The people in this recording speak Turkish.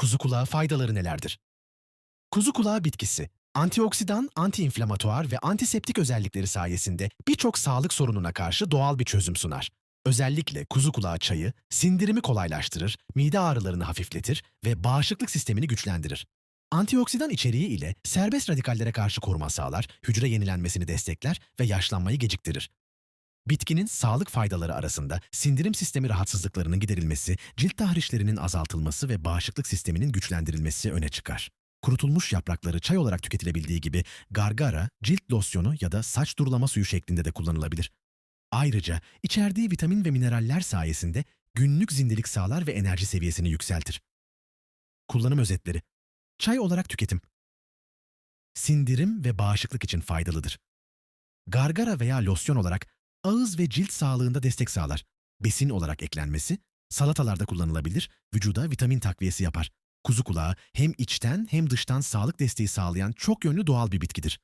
Kuzu kulağı faydaları nelerdir? Kuzu kulağı bitkisi, antioksidan, antiinflamatuar ve antiseptik özellikleri sayesinde birçok sağlık sorununa karşı doğal bir çözüm sunar. Özellikle kuzu kulağı çayı sindirimi kolaylaştırır, mide ağrılarını hafifletir ve bağışıklık sistemini güçlendirir. Antioksidan içeriği ile serbest radikallere karşı koruma sağlar, hücre yenilenmesini destekler ve yaşlanmayı geciktirir. Bitkinin sağlık faydaları arasında sindirim sistemi rahatsızlıklarının giderilmesi, cilt tahrişlerinin azaltılması ve bağışıklık sisteminin güçlendirilmesi öne çıkar. Kurutulmuş yaprakları çay olarak tüketilebildiği gibi gargara, cilt losyonu ya da saç durulama suyu şeklinde de kullanılabilir. Ayrıca içerdiği vitamin ve mineraller sayesinde günlük zindelik sağlar ve enerji seviyesini yükseltir. Kullanım özetleri Çay olarak tüketim Sindirim ve bağışıklık için faydalıdır. Gargara veya losyon olarak ağız ve cilt sağlığında destek sağlar. Besin olarak eklenmesi, salatalarda kullanılabilir, vücuda vitamin takviyesi yapar. Kuzu kulağı hem içten hem dıştan sağlık desteği sağlayan çok yönlü doğal bir bitkidir.